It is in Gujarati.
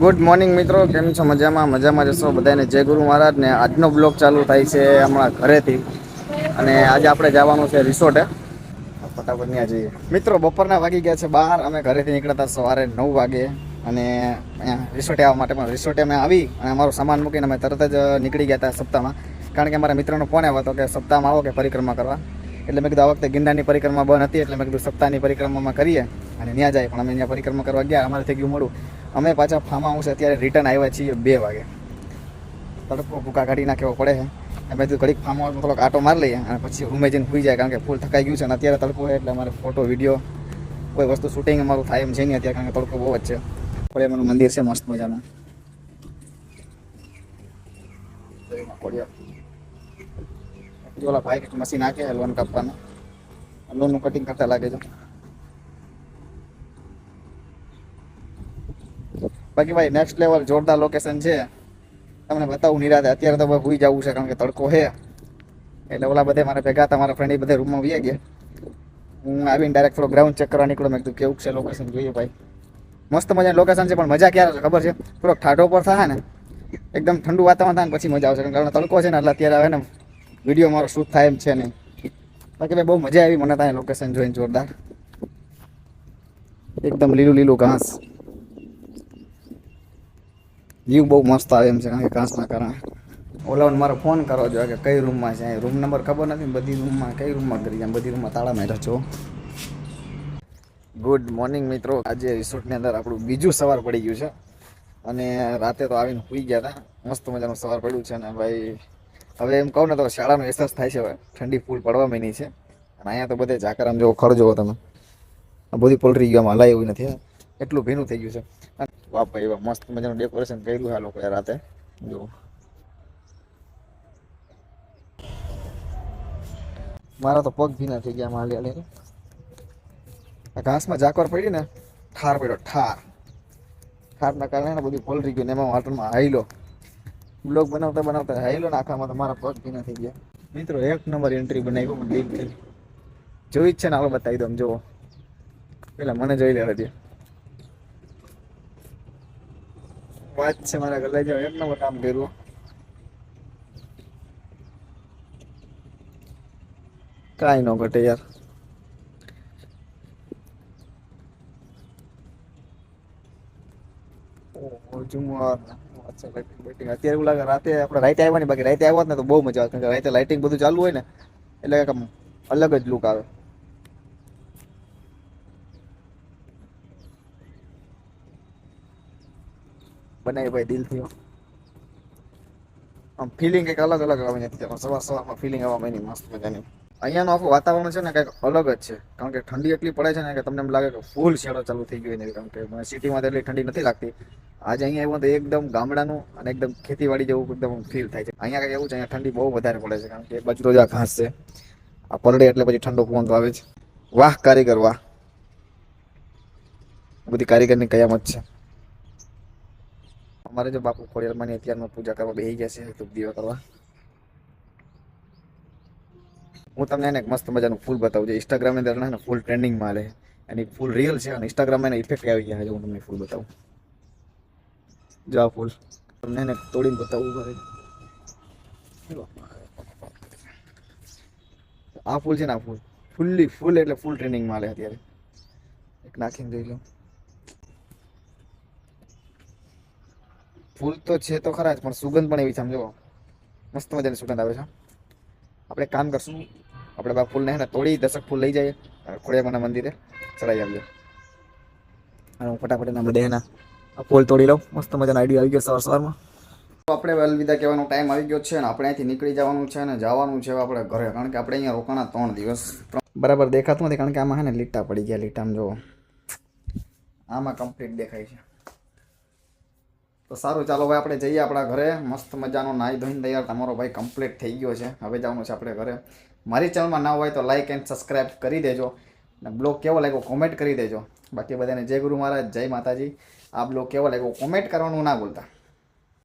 ગુડ મોર્નિંગ મિત્રો, કેમ છો? મજામાં? મજામાં જશો બધાને જય ગુરુ મહારાજ ને આજનો બ્લોગ ચાલુ થાય છે હમણાં ઘરેથી. અને આજે આપણે જવાનું છે રિસોર્ટે ફટાફટ ત્યાં જઈએ. મિત્રો, બપોરના વાગી ગયા છે બહાર અમે ઘરેથી નીકળ્યા હતા સવારે નવ વાગે. અને અહીંયા રિસોર્ટે આવવા માટે પણ રિસોર્ટે અમે આવી અને અમારો સામાન મૂકીને અમે તરત જ નીકળી ગયા હતા સપ્તાહમાં. કારણ કે અમારા મિત્રનો ફોન આવ્યો હતો કે સપ્તાહમાં આવો કે પરિક્રમા કરવા. એટલે મેં કીધું, આ વખતે ગિરનારની પરિક્રમા બંધ હતી, એટલે મેં કીધું, સપ્તાહની પરિક્રમામાં કરીએ. અને ત્યાં જાય. પણ અમે ત્યાં પરિક્રમા કરવા ગયા. અમારે થઈ ગયું મળું અમે પાછા ફાર્મ હાઉસ અત્યારે રિટર્ન આવ્યા છીએ બે વાગે. તડકો ભૂકા કાઢી નાખવો પડે છે. અમે કીધું ઘડીક ફાર્મ હાઉસમાં થોડોક આટો મારી લઈએ અને પછી રૂમે જઈને ભૂઈ જાય કારણ કે ફૂલ થકાઈ ગયું છે અને અત્યારે તડકો એટલે અમારે ફોટો વીડિયો કોઈ વસ્તુ શૂટિંગ અમારું થાય એમ છે નહીં અત્યારે કારણ કે તડકો બહુ જ છે. ખોડિયારમાંનું મંદિર છે મસ્ત મજાનું. ઓલા ભાઈ મશીન નાખે લોન કાપવાનું. લોનનું કટિંગ કરતા લાગે છે. બાકી ભાઈ નેક્સ્ટ લેવલ જોરદાર લોકેશન છે. તમને બતાવું, નિરાતે અત્યારે તો ભૂઈ જવું છે, કારણ કે તડકો છે. એટલે ઓલા બધે મારા ભેગા હતા, મારા ફ્રેન્ડ એ બધે રૂમમાં વી ગયા. હું આવીને ડાયરેક્ટ થોડો ગ્રાઉન્ડ ચેક કરવા નીકળ્યો. મેં કીધું, કેવું છે લોકેશન જોઈએ ભાઈ. મસ્ત મજાની લોકેશન છે, પણ મજા ક્યારે ખબર છે? થોડોક ઠાડો પર થાય ને, એકદમ ઠંડુ વાતાવરણ થાય ને, પછી મજા આવશે. કારણ કે તડકો છે ને, એટલે અત્યારે આવે ને વીડિયો મારો શૂટ થાય એમ છે નહીં. બાકી ભાઈ, બહુ મજા આવી મને ત્યાં લોકેશન જોઈને, જોરદાર. એકદમ લીલું લીલું ઘાસ. વ્યૂ બહુ મસ્ત આવે એમ છે, કારણ કે ઘાસના કારણે. ઓલાને મારો ફોન કરવો જોઈએ કે કઈ રૂમમાં છે રૂમ નંબર ખબર નથી બધી રૂમમાં કઈ રૂમમાં કરી જાય બધી રૂમમાં તાળા માર્યા છો. ગુડ મોર્નિંગ મિત્રો. આજે રિસોર્ટની અંદર આપણું બીજું સવાર પડી ગયું છે. અને રાતે તો આવીને સુઈ ગયા હતા. મસ્ત મજાનું સવાર પડ્યું છે અને ભાઈ, હવે એમ કહું ને તો શાળાનો અહેસાસ થાય છે હવે. ઠંડી ફૂલ પડવા માંડી છે. અને અહીંયા તો બધે ઝાકર આમ જોવો ખરજો જોવો તમે. બધી પોલ્ટ્રી ગયો હલાય એવું નથી. એટલું ભીનું થઈ ગયું છે. અને એવા મસ્ત મજાનું ડેકોરેશન કર્યું આ લોકોએ રાતે. જો મારા તો પગ ભીના થઈ ગયા માલી હાલી ઘાસમાં ઝાકર પડી ને, ઠાર પડ્યો, ઠાર. ઠારના કારણે બધું પલરી ગયું ને એમાં વાટરમાં હાઈલો. બ્લોગ બનાવતા બનાવતા હાઈલો ને આખામાં તો મારા પગ ભીના થઈ ગયા. મિત્રો, એક નંબર એન્ટ્રી બનાવી થી જોઈ જ છે ને, હાલો બતાવી દઉં જુઓ. પેલા મને જોઈ લેવા દે. વાત છે મારા ગલે જાવ એક નંબર કામ કર્યું. કાંઈ ન ઘટે યાર. અત્યારે એવું લાગે રાતે આપણે રાતે આવ્યા બાકી રાતે આવ્યા ને તો બહુ મજા આવે કારણ કે રાતે લાઇટિંગ બધું ચાલુ હોય ને, એટલે અલગ જ લુક આવે. બનાવી ભાઈ દિલથી. આમ ફિલિંગ કંઈક અલગ અલગ આવે સવાર સવારમાં ફિલિંગ આવવા માંડી, મસ્ત મજાની. અહીંયાનું આખું વાતાવરણ છે ને કંઈક અલગ જ છે. કારણ કે ઠંડી એટલી પડે છે ને કે તમને એમ લાગે કે ફૂલ શેડો ચાલુ થઈ ગયો નથી કારણ કે સિટીમાં તો એટલી ઠંડી નથી લાગતી. આજે અહીંયા આવ્યું તો એકદમ ગામડાનું અને એકદમ ખેતીવાડી જેવું એકદમ ફીલ થાય છે. અહીંયા કંઈક એવું છે, અહીંયા ઠંડી બહુ વધારે પડે છે કારણ કે બાજુ આ ઘાસ છે. આ પલડે એટલે પછી ઠંડો પવન તો આવે છે વાહ, કારીગર, વાહ. બધી કારીગરની કયામત છે. અમારે જો બાપુ ખોડિયારમાંની અત્યારમાં પૂજા કરવા બેસી ગયા છે, ધૂપ દીવા કરવા. હું તમને એને મસ્ત મજાનું ફૂલ બતાવું છું. ઇન્સ્ટાગ્રામની અંદર ને ફૂલ ટ્રેન્ડિંગમાં હાલે એની ફૂલ રિયલ છે અને ઇન્સ્ટાગ્રામમાં એને ઇફેક્ટ આવી ગયા છે. હું તમને ફૂલ બતાવું. જો આ ફૂલ. તમને એને તોડીને બતાવવું પડે આ ફૂલ છે ને આ ફૂલ. ફૂલ્લી, ફૂલ એટલે ફૂલ ટ્રેનિંગમાં હાલે અત્યારે. એક નાખીને જોઈ લો. ફૂલ તો છે તો ખરા જ, પણ સુગંધ પણ એવી છે સમજો મસ્ત મજાની સુગંધ આવે છે. આપણે કામ કરશું, આપણે બા ફૂલને હે ને તોડી દશક ફૂલ લઈ જઈએ ખોડિયામાના મંદિરે ચડાવી આવીએ અને હું ફટાફટ એના બધે ફૂલ તોડી લઉં. મસ્ત મજાનો આઈડિયા આવી ગયો સવાર સવારમાં. તો આપણે અલવિદા કહેવાનો ટાઈમ આવી ગયો છે અને આપણે અહીંથી નીકળી જવાનું છે ને જવાનું છે આપણે ઘરે, કારણ કે આપણે અહીંયા રોકાણા ત્રણ દિવસ. બરાબર દેખાતું નથી, કારણ કે આમાં હે ને લીટા પડી ગયા, લીટામાં જો આમાં કમ્પ્લીટ દેખાય છે. તો સારું, ચાલો ભાઈ આપણે જઈએ આપણા ઘરે. મસ્ત મજાનો નાહી ધોઈને તૈયાર. તમારો ભાઈ કમ્પ્લીટ થઈ ગયો છે. હવે જવાનું છે આપણે ઘરે. મારી ચેનલમાં ના હોય તો લાઇક એન્ડ સબસ્ક્રાઇબ કરી દેજો. અને બ્લોગ કેવો લાગ્યો કોમેન્ટ કરી દેજો. બાકી બધાને જય ગુરુ મહારાજ, જય માતાજી. આ બ્લોગ કેવો લાગ્યો કોમેન્ટ કરવાનું ના ભૂલતા.